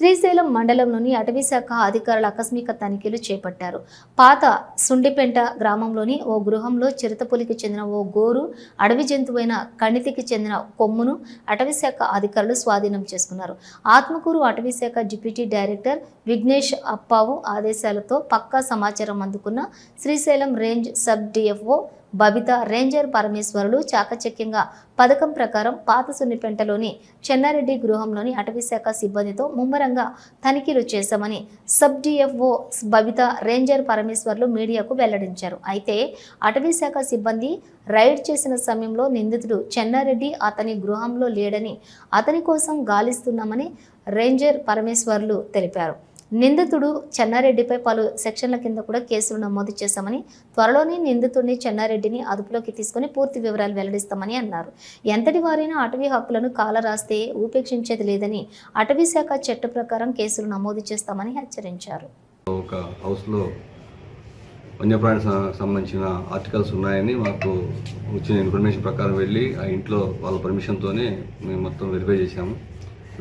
శ్రీశైలం మండలంలోని అటవీశాఖ అధికారులు ఆకస్మిక తనిఖీలు చేపట్టారు. పాత సుండిపెంట గ్రామంలోని ఓ గృహంలో చిరుతపులికి చెందిన ఓ గోరు అడవి జంతువైన కణితికి చెందిన కొమ్మును అటవీశాఖ అధికారులు స్వాధీనం చేసుకున్నారు. ఆత్మకూరు అటవీశాఖ డిప్యూటీ డైరెక్టర్ విఘ్నేష్ అప్పావు ఆదేశాలతో పక్కా సమాచారం అందుకున్న Srisailam range sub DFO Babitha ranger Parameshwarulu చాకచక్యంగా పథకం ప్రకారం పాత సున్నిపెంటలోని చెన్నారెడ్డి గృహంలోని అటవీశాఖ సిబ్బందితో ముమ్మరంగా తనిఖీలు చేశామని sub DFO Babitha ranger Parameshwarlu మీడియాకు వెల్లడించారు. అయితే అటవీశాఖ సిబ్బంది రైడ్ చేసిన సమయంలో నిందితుడు చెన్నారెడ్డి అతని గృహంలో లేడని అతని కోసం గాలిస్తున్నామని రేంజర్ పరమేశ్వర్లు తెలిపారు. నిందితుడు చెన్నారెడ్డిపై పలు సెక్షన్ల కింద కూడా కేసులు నమోదు చేశామని త్వరలోనే నిందితుడిని చెన్నారెడ్డిని అదుపులోకి తీసుకుని పూర్తి వివరాలు వెల్లడిస్తామని అన్నారు. ఎంతటి వారైనా అటవీ హక్కులను కాలరాస్తే ఉపేక్షించేది లేదని అటవీ శాఖ చట్ట ప్రకారం కేసులు నమోదు చేస్తామని హెచ్చరించారు. ఒక హౌస్లో వన్యప్రాణి సంబంధించిన ఆర్టికల్స్ ఉన్నాయని మాకు వచ్చిన ఇన్ఫర్మేషన్ ప్రకారం వెళ్ళి ఆ ఇంట్లో వాళ్ళ పర్మిషన్తోనే మేము మొత్తం వెరిఫై చేశాము.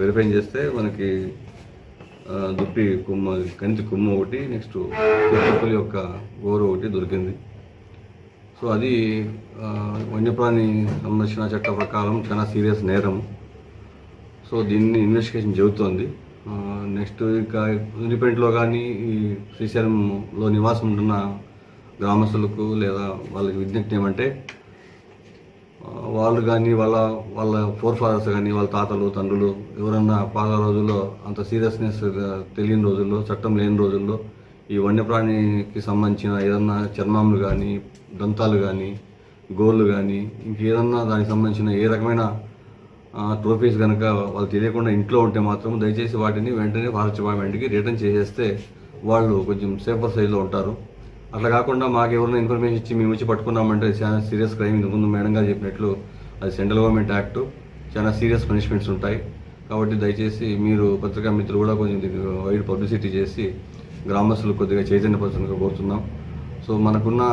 వెరిఫై చేస్తే మనకి దుప్పి కొమ్మ కంచి కొమ్ము ఒకటి నెక్స్ట్ చిరుతపులి యొక్క గోరు ఒకటి దొరికింది. సో అది వన్యప్రాణి సంరక్షణ చట్ట ప్రకారం చాలా సీరియస్ నేరం. సో దీన్ని ఇన్వెస్టిగేషన్ జరుగుతోంది. నెక్స్ట్ ఇంకా ఇండిపెండెంట్లో కానీ ఈ శ్రీశైలంలో నివాసం ఉంటున్న గ్రామస్తులకు లేదా వాళ్ళకి విజ్ఞప్తి ఏమంటే వాళ్ళు కానీ వాళ్ళ వాళ్ళ ఫోర్ ఫాదర్స్ కానీ వాళ్ళ తాతలు తండ్రులు ఎవరన్నా పాత రోజుల్లో అంత సీరియస్నెస్ తెలియని రోజుల్లో చట్టం లేని రోజుల్లో ఈ వన్యప్రాణికి సంబంధించిన ఏదన్నా చర్మాలు కానీ దంతాలు కానీ గోళ్ళు కానీ ఇంకేదన్నా దానికి సంబంధించిన ఏ రకమైన ట్రోఫీస్ కనుక వాళ్ళు తెలియకుండా ఇంట్లో ఉంటే మాత్రం దయచేసి వాటిని వెంటనే ఫారెస్ట్ డిపార్ట్మెంట్కి రిటర్న్ చేసేస్తే వాళ్ళు కొంచెం సేఫర్ సైజ్లో ఉంటారు. అట్లా కాకుండా మాకు ఎవరైనా ఇన్ఫర్మేషన్ ఇచ్చి మేము వచ్చి పట్టుకున్నామంటే చాలా సీరియస్ క్రైమ్ ఇంతకుముందు మేడం గారు చెప్పినట్లు అది సెంట్రల్ గవర్నమెంట్ యాక్ట్. చాలా సీరియస్ పనిష్మెంట్స్ ఉంటాయి. కాబట్టి దయచేసి మీరు పత్రికా మిత్రులు కూడా కొంచెం దీనికి వైడ్ పబ్లిసిటీ చేసి గ్రామస్తులు కొద్దిగా చైతన్యపరచడానికి కోరుతున్నాం. సో మనకున్న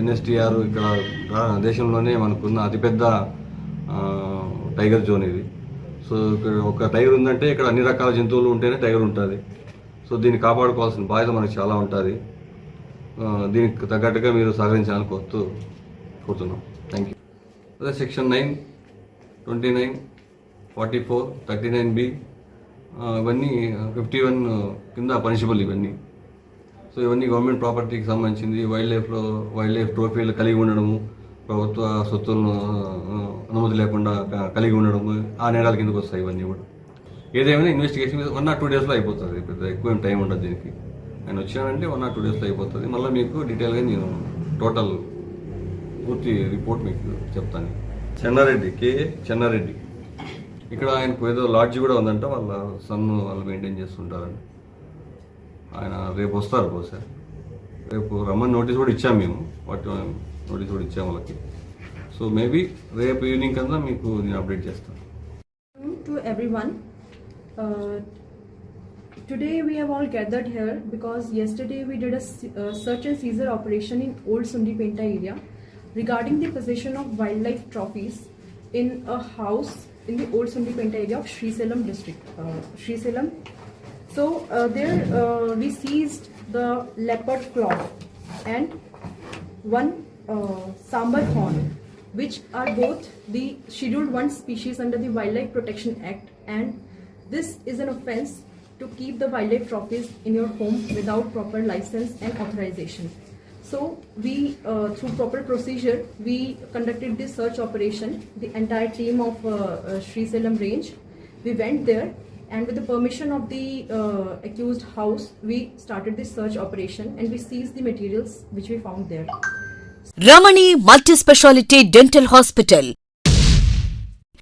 ఎన్ఎస్టీఆర్ ఇక్కడ దేశంలోనే మనకున్న అతిపెద్ద టైగర్ జోన్ ఇది. సో ఇక్కడ ఒక టైగర్ ఉందంటే ఇక్కడ అన్ని రకాల జంతువులు ఉంటేనే టైగర్ ఉంటుంది. సో దీన్ని కాపాడుకోవాల్సిన బాధ్యత మనకు చాలా ఉంటుంది. దీనికి తగ్గట్టుగా మీరు సహకరించాలని కోరుతూ కోరుతున్నాం. థ్యాంక్ యూ అదే section nine twenty nine forty four thirty nine B ఇవన్నీ ఫిఫ్టీ వన్ కింద పనిషబుల్ ఇవన్నీ. సో ఇవన్నీ గవర్నమెంట్ ప్రాపర్టీకి సంబంధించింది వైల్డ్ లైఫ్లో వైల్డ్ లైఫ్ ట్రోఫీలు కలిగి ఉండడము ప్రభుత్వ సొత్తులను అనుమతి లేకుండా కలిగి ఉండడము ఆ నేరాల కిందకు వస్తాయి ఇవన్నీ కూడా. ఏదేమైనా ఇన్వెస్టిగేషన్ వన్ ఆర్ టూ డేస్లో అయిపోతుంది పెద్ద ఎక్కువ టైం ఉండదు దీనికి. ఆయన వచ్చానంటే వన్ ఆర్ టూ డేస్లో అయిపోతుంది. మళ్ళీ మీకు డీటెయిల్గా నేను టోటల్ పూర్తి రిపోర్ట్ మీకు చెప్తాను. చెన్నారెడ్డి కే చెన్నారెడ్డి. ఇక్కడ ఆయనకు ఏదో లాడ్జ్ కూడా ఉందంట వాళ్ళ సన్ వాళ్ళు మెయింటైన్ చేస్తుంటారని. ఆయన రేపు వస్తారు బహుశా. రేపు రమ్మని నోటీస్ కూడా ఇచ్చాము మేము వాటి నోటీస్ కూడా ఇచ్చాము వాళ్ళకి. సో మేబీ రేపు ఈవినింగ్ కన్నా మీకు నేను అప్డేట్ చేస్తాను. To everyone. Uh, today we have all gathered here because yesterday we did a uh, search and seizure operation in Old Sundipenta area. Regarding the possession of wildlife trophies in a house in the Old Sundipenta area of Sri Salem district. Uh, Sri Salem. So uh, there uh, we seized the leopard claw and one uh, sambar horn, which are both the Scheduled 1 species under the Wildlife Protection Act, and this is an offense to keep the wildlife trophies in your home without proper license and authorization. So we, uh, through proper procedure, we conducted this search operation. The entire team of uh, uh, Sri Salem range, we went there and with the permission of the uh, accused house, we started this search operation and we seized the materials which we found there. Ramani Multi Speciality Dental Hospital